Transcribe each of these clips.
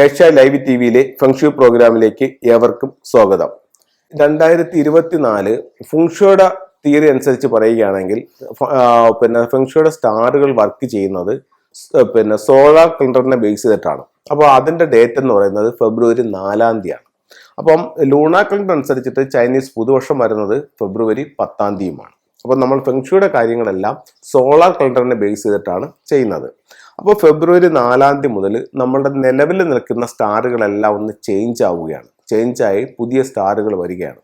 Asia live T വിയിലെ feng shui പ്രോഗ്രാമിലേക്ക് ഏവർക്കും സ്വാഗതം. രണ്ടായിരത്തി ഇരുപത്തിനാല് ഫുങ്ഷോയുടെ തിയറി അനുസരിച്ച് പറയുകയാണെങ്കിൽ പിന്നെ ഫെങ്ഷോയുടെ സ്റ്റാറുകൾ വർക്ക് ചെയ്യുന്നത് പിന്നെ സോളാർ കലണ്ടറിനെ ബേസ് ചെയ്തിട്ടാണ്. അപ്പോൾ അതിന്റെ ഡേറ്റ് എന്ന് പറയുന്നത് ഫെബ്രുവരി നാലാം തീയതിയാണ്. അപ്പം ലൂണ കലണ്ടർ അനുസരിച്ചിട്ട് ചൈനീസ് പുതുവർഷം വരുന്നത് ഫെബ്രുവരി പത്താം തീയതിയുമാണ്. അപ്പോൾ നമ്മൾ ഫെങ്ഷുയുടെ കാര്യങ്ങളെല്ലാം സോളാർ കലണ്ടറിനെ ബേസ് ചെയ്തിട്ടാണ് ചെയ്യുന്നത്. അപ്പോൾ ഫെബ്രുവരി നാലാം തീയതി മുതൽ നമ്മളുടെ നിലവിൽ നിൽക്കുന്ന സ്റ്റാറുകളെല്ലാം ഒന്ന് ചേഞ്ച് ആവുകയാണ്. ചേഞ്ച് ആയി പുതിയ സ്റ്റാറുകൾ വരികയാണ്.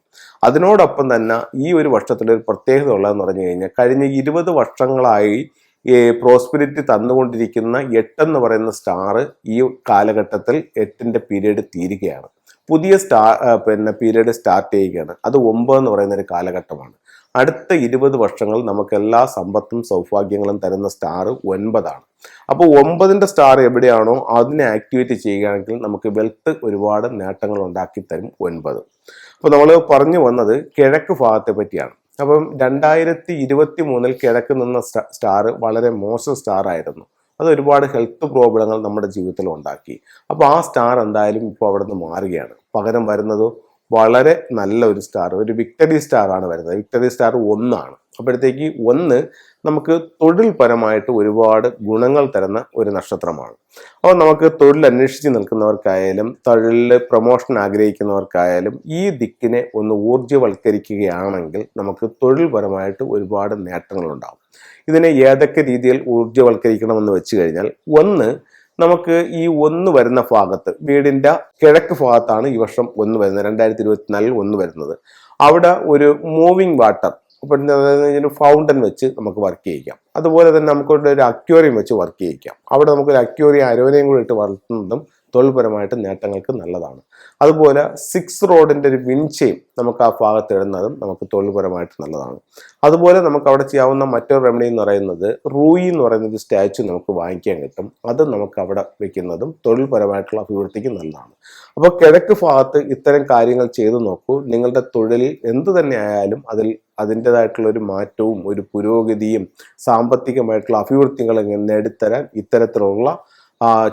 അതിനോടൊപ്പം തന്നെ ഈ ഒരു വർഷത്തിലൊരു പ്രത്യേകത ഉള്ളതെന്ന് പറഞ്ഞു കഴിഞ്ഞാൽ കഴിഞ്ഞ ഇരുപത് വർഷങ്ങളായി പ്രോസ്പെരിറ്റി തന്നുകൊണ്ടിരിക്കുന്ന എട്ടെന്ന് പറയുന്ന സ്റ്റാർ ഈ കാലഘട്ടത്തിൽ എട്ടിന്റെ പീരീഡ് തീരുകയാണ്. പുതിയ സ്റ്റാർ പിന്നെ പീരീഡ് സ്റ്റാർട്ട് ചെയ്യുകയാണ്. അത് ഒമ്പത് എന്ന് പറയുന്ന ഒരു കാലഘട്ടമാണ്. അടുത്ത ഇരുപത് വർഷങ്ങൾ നമുക്ക് എല്ലാ സമ്പത്തും സൗഭാഗ്യങ്ങളും തരുന്ന സ്റ്റാർ ഒൻപതാണ്. അപ്പോൾ ഒമ്പതിന്റെ സ്റ്റാർ എവിടെയാണോ അതിനെ ആക്ടിവേറ്റ് ചെയ്യുകയാണെങ്കിൽ നമുക്ക് വെൽത്ത് ഒരുപാട് നേട്ടങ്ങൾ ഉണ്ടാക്കി തരും ഒൻപത്. അപ്പോൾ നമ്മൾ പറഞ്ഞു വന്നത് കിഴക്ക് ഭാഗത്തെ പറ്റിയാണ്. അപ്പം രണ്ടായിരത്തി ഇരുപത്തി മൂന്നിൽ കിഴക്ക് നിന്ന സ്റ്റാർ വളരെ മോശം സ്റ്റാർ ആയിരുന്നു. അത് ഒരുപാട് ഹെൽത്ത് പ്രോബ്ലങ്ങൾ നമ്മുടെ ജീവിതത്തിൽ ഉണ്ടാക്കി. അപ്പോൾ ആ സ്റ്റാർ എന്തായാലും ഇപ്പോൾ അവിടെ നിന്ന് മാറുകയാണ്. പകരം വരുന്നത് വളരെ നല്ല ഒരു സ്റ്റാർ ഒരു വിക്ടറി സ്റ്റാർ ആണ് വരുന്നത്. വിക്ടറി സ്റ്റാർ ഒന്നാണ്. അപ്പോഴത്തേക്ക് ഒന്ന് നമുക്ക് തൊഴിൽപരമായിട്ട് ഒരുപാട് ഗുണങ്ങൾ തരുന്ന ഒരു നക്ഷത്രമാണ്. അപ്പോൾ നമുക്ക് തൊഴിൽ അന്വേഷിച്ച് നിൽക്കുന്നവർക്കായാലും തൊഴിലിൽ പ്രൊമോഷൻ ആഗ്രഹിക്കുന്നവർക്കായാലും ഈ ദിക്കിനെ ഒന്ന് ഊർജവൽക്കരിക്കുകയാണെങ്കിൽ നമുക്ക് തൊഴിൽപരമായിട്ട് ഒരുപാട് നേട്ടങ്ങളുണ്ടാകും. ഇതിനെ ഏതൊക്കെ രീതിയിൽ ഊർജവൽക്കരിക്കണമെന്ന് വെച്ച് കഴിഞ്ഞാൽ ഒന്ന് നമുക്ക് ഈ ഒന്ന് വരുന്ന ഭാഗത്ത് വീടിന്റെ കിഴക്ക് ഭാഗത്താണ് ഈ വർഷം ഒന്ന് വരുന്നത്. രണ്ടായിരത്തി ഇരുപത്തിനാലിൽ ഒന്ന് വരുന്നത്. അവിടെ ഒരു മൂവിങ് വാട്ടർ ഒരു ഫൗണ്ടൻ വെച്ച് നമുക്ക് വർക്ക് ചെയ്യിക്കാം. അതുപോലെ തന്നെ നമുക്കൊരു ഒരു അക്വേറിയം വെച്ച് വർക്ക് ചെയ്യിക്കാം. അവിടെ നമുക്കൊരു ഒരു അക്വേറിയം അരോനയും കൂടി ഇട്ട് വളർത്തുന്നതും തൊഴിൽപരമായിട്ട് നേട്ടങ്ങൾക്ക് നല്ലതാണ്. അതുപോലെ സിക്സ് റോഡിന്റെ ഒരു വിൻചെയും നമുക്ക് ആ ഭാഗത്ത് ഇടുന്നതും നമുക്ക് തൊഴിൽപരമായിട്ട് നല്ലതാണ്. അതുപോലെ നമുക്ക് അവിടെ ചെയ്യാവുന്ന മറ്റൊരു റെമഡി എന്ന് പറയുന്നത് റൂയി എന്ന് പറയുന്ന ഒരു സ്റ്റാച്ചു നമുക്ക് വാങ്ങിക്കാൻ കിട്ടും. അത് നമുക്ക് അവിടെ വയ്ക്കുന്നതും തൊഴിൽപരമായിട്ടുള്ള അഭിവൃദ്ധിക്ക് നല്ലതാണ്. അപ്പോൾ കിഴക്ക് ഭാഗത്ത് ഇത്തരം കാര്യങ്ങൾ ചെയ്തു നോക്കൂ. നിങ്ങളുടെ തൊഴിലിൽ എന്തു തന്നെ ആയാലും അതിൽ അതിന്റെതായിട്ടുള്ള ഒരു മാറ്റവും ഒരു പുരോഗതിയും സാമ്പത്തികമായിട്ടുള്ള അഭിവൃദ്ധികളും നേടിത്തരാൻ ഇത്തരത്തിലുള്ള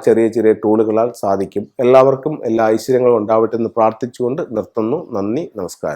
ചെറിയ ചെറിയ ടൂളുകളാൽ സാധിക്കും. എല്ലാവർക്കും എല്ലാ ഐശ്വര്യങ്ങളും ഉണ്ടാവട്ടെ എന്ന് പ്രാർത്ഥിച്ചുകൊണ്ട് നിർത്തുന്നു. നന്ദി നമസ്കാരം.